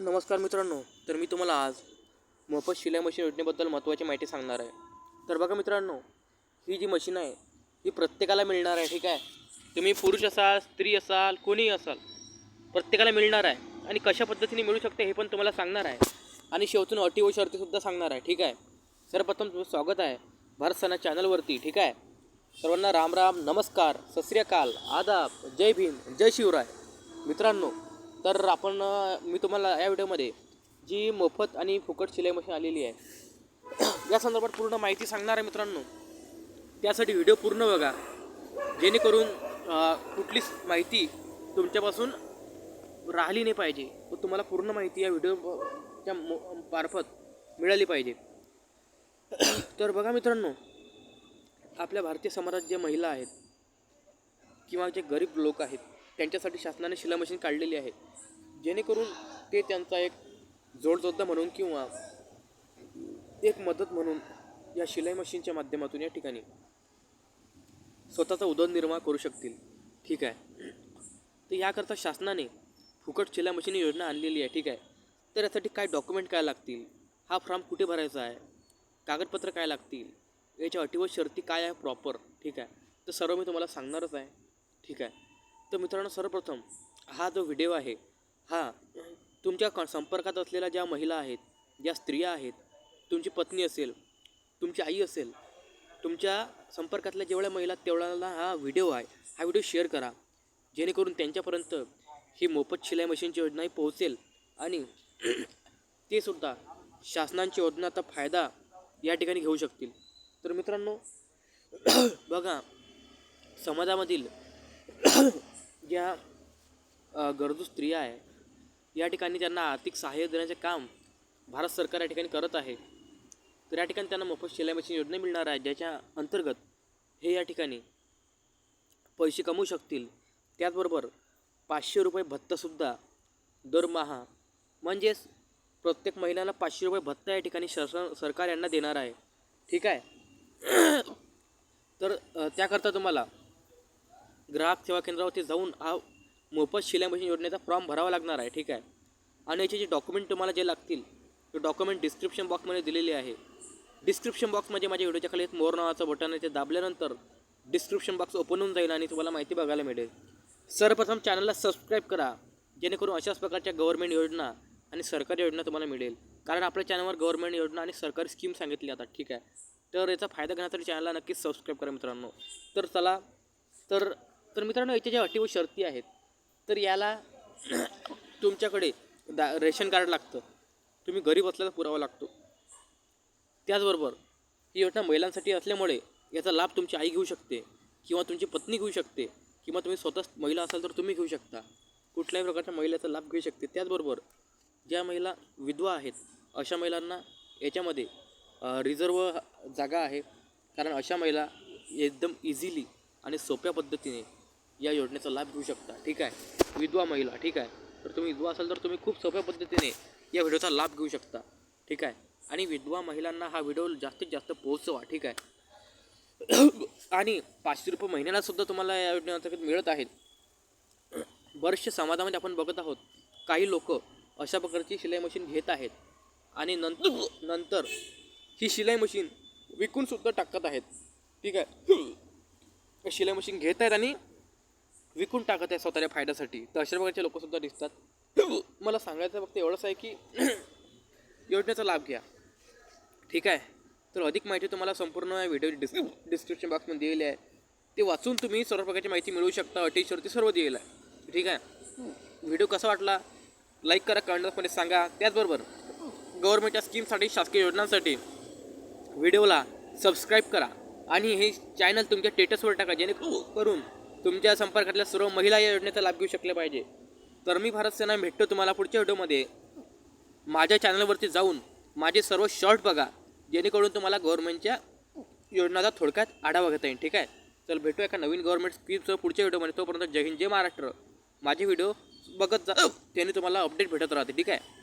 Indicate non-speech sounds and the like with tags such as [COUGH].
नमस्कार मित्रांनो तर मी तुम्हाला आज मोफत शिलाई मशीन योजनेबद्दल महत्त्वाची माहिती सांगणार आहे. तर बघा मित्रांनो ही जी मशीन आहे ही प्रत्येकाला मिळणार आहे ठीक आहे? तुम्ही पुरुष असाल स्त्री असाल कोणीही असाल प्रत्येकाला मिळणार आहे आणि कशा पद्धतीने मिळू शकते हे पण तुम्हाला सांगणार आहे. आणि शेवटून अटी व शर्तीसुद्धा सांगणार आहे ठीक आहे? सर्वप्रथम तुमचं स्वागत आहे भारत सणा चॅनलवरती ठीक आहे? सर्वांना राम राम नमस्कार सत श्री अकाल आदाब जय भीम जय शिवराय. मित्रांनो तर आपण मी तुम्हाला या व्हिडिओमध्ये जी मोफत आणि फुकट शिलाई मशीन आलेली आहे [CLEARS THROAT] या संदर्भात पूर्ण माहिती सांगणार आहे मित्रांनो. त्यासाठी व्हिडिओ पूर्ण बघा. जेणेकरून कुठलीच माहिती तुमच्यापासून राहिली नाही पाहिजे. व तुम्हाला पूर्ण माहिती या व्हिडिओच्या मो मार्फत मिळाली पाहिजे. [CLEARS THROAT] तर बघा मित्रांनो आपल्या भारतीय समाजात ज्या महिला आहेत किंवा जे गरीब लोक आहेत त्यांच्यासाठी शासनाने शिलाई मशीन काढलेली आहे. जेणेकरून ते त्यांचा एक जोडजोडदा म्हणून किंवा एक मदत म्हणून या शिलाई मशीनच्या माध्यमातून या ठिकाणी स्वतःचा उदरनिर्वाह करू शकतील. ठीक आहे. तर याकरता शासनाने फुकट शिलाई मशीन योजना आणलेली आहे. ठीक आहे. तर यासाठी काय डॉक्युमेंट काय लागतील? हा फॉर्म कुठे भरायचा आहे? कागदपत्र काय लागतील? याच्या अटी व शर्ती काय आहे प्रॉपर ठीक आहे. तर सर्व मी तुम्हाला सांगणारच आहे. ठीक आहे. तर मित्रांनो सर्वप्रथम हा जो व्हिडिओ आहे हा तुमच्या क संपर्कात असलेल्या ज्या महिला आहेत ज्या स्त्रिया आहेत तुमची पत्नी असेल तुमची आई असेल तुमच्या संपर्कातल्या जेवढ्या महिला तेवढ्याला हा व्हिडिओ आहे. हा व्हिडिओ शेअर करा. जेणेकरून त्यांच्यापर्यंत ही मोफत शिलाई मशीनची योजनाही पोहोचेल आणि [CLEARS THROAT] ते सुद्धा शासनांची योजनाचा फायदा या ठिकाणी घेऊ शकतील. तर मित्रांनो [CLEARS THROAT] बघा समाजामधील [CLEARS THROAT] ज्या गरजू स्त्रिया आहे या ठिकाणी त्यांना आर्थिक सहाय्य देण्याचे काम भारत सरकार या ठिकाणी करत आहे. तर या ठिकाणी त्यांना मोफत शिलाई मशीन योजना मिळणार आहे ज्याच्या अंतर्गत हे या ठिकाणी पैसे कमवू शकतील. त्याचबरोबर पाचशे रुपये भत्तासुद्धा दरमहा म्हणजेच प्रत्येक महिन्याला पाचशे रुपये भत्ता या ठिकाणी शासन सरकार यांना देणार आहे. ठीक आहे? तर त्याकरता तुम्हाला ग्राहक सेवा केंद्रावरती जाऊन हा मोफत शिलाई मशीन योजनेचा फॉर्म भरावा लागणार आहे ठीक आहे? आणि याचे जे डॉक्युमेंट तुम्हाला जे लागतील ते डॉक्युमेंट डिस्क्रिप्शन बॉक्समध्ये दिलेले आहे. डिस्क्रिप्शन बॉक्समध्ये माझ्या व्हिडिओच्या खाली एक मोर नावाचं बटन आहे ते दाबल्यानंतर डिस्क्रिप्शन बॉक्स ओपन होऊन जाईल आणि तुम्हाला माहिती बघायला मिळेल. सर्वप्रथम चॅनलला सबस्क्राईब करा जेणेकरून अशाच प्रकारच्या गव्हर्मेंट योजना आणि सरकारी योजना तुम्हाला मिळेल. कारण आपल्या चॅनलवर गव्हर्मेंट योजना आणि सरकारी स्कीम सांगितली जातात ठीक आहे? तर याचा फायदा घेण्यासाठी चॅनलला नक्कीच सबस्क्राईब करा मित्रांनो. तर चला तर तर मित्रांनो याच्या ज्या अटी व शर्ती आहेत तर याला [COUGHS] तुमच्याकडे दा रेशन कार्ड लागतं. तुम्ही गरीब असल्याचा पुरावा लागतो. त्याचबरोबर ही योजना महिलांसाठी असल्यामुळे याचा लाभ तुमची आई घेऊ शकते किंवा तुमची पत्नी घेऊ शकते किंवा तुम्ही स्वतः महिला असाल तर तुम्ही घेऊ शकता. कुठल्याही प्रकारच्या महिलेचा लाभ घेऊ शकते. त्याचबरोबर ज्या महिला विधवा आहेत अशा महिलांना याच्यामध्ये रिझर्व जागा आहे. कारण अशा महिला एकदम इझिली आणि सोप्या पद्धतीने या योजनेचा लाभ घेऊ शकता. ठीक आहे? विधवा महिला ठीक आहे? तर तुम्ही विधवा असाल तर तुम्ही खूप सोप्या पद्धतीने या व्हिडिओचा लाभ घेऊ शकता. ठीक आहे? आणि विधवा महिलांना हा व्हिडिओ जास्तीत जास्त पोहोचवा ठीक आहे? आणि पाचशे रुपये महिन्याला सुद्धा तुम्हाला या योजनेअंतर्गत मिळत आहेत. बरेचसे समाजामध्ये आपण बघत आहोत काही लोक अशा प्रकारची शिलाई मशीन घेत आहेत आणि नंतर नंतर ही शिलाई मशीन विकूनसुद्धा टाकत आहेत. ठीक आहे? शिलाई मशीन घेत आहेत आणि विकून टाकत आहे स्वतःच्या फायद्यासाठी. तर अशा प्रकारचे लोकसुद्धा दिसतात. मला सांगायचं फक्त एवढंच आहे की [CLEARS THROAT] योजनेचा लाभ घ्या. ठीक आहे? तर अधिक माहिती तुम्हाला संपूर्ण व्हिडिओ डिस् डिस्क्रिप्शन बॉक्समध्ये दिलेली आहे. ते वाचून तुम्ही सर्व प्रकारची माहिती मिळवू शकता. अटीशवरती सर्व दिलेलं आहे. ठीक आहे? व्हिडिओ कसा वाटला? लाईक करा कमेंटमध्ये सांगा. त्याचबरोबर गव्हर्मेंटच्या स्कीमसाठी शासकीय योजनांसाठी व्हिडिओला सबस्क्राईब करा. आणि हे चॅनल तुमच्या स्टेटसवर टाका. जेणेकरून तुमच्या संपर्कातल्या सर्व महिला या योजनेचा लाभ घेऊ शकले पाहिजे. तर मी भारत सेना भेटतो तुम्हाला पुढच्या व्हिडिओमध्ये. माझ्या चॅनलवरती जाऊन माझे सर्व शॉर्ट बघा. जेणेकरून तुम्हाला गव्हर्नमेंटच्या योजनाचा थोडक्यात आढावा घेता येईल. ठीक आहे? चल भेटू एका नवीन गव्हर्नमेंट स्कीमचं पुढच्या व्हिडिओमध्ये. तोपर्यंत जय हिंद जय महाराष्ट्र. माझे व्हिडिओ बघत जा. त्याने तुम्हाला अपडेट भेटत राहते. ठीक आहे?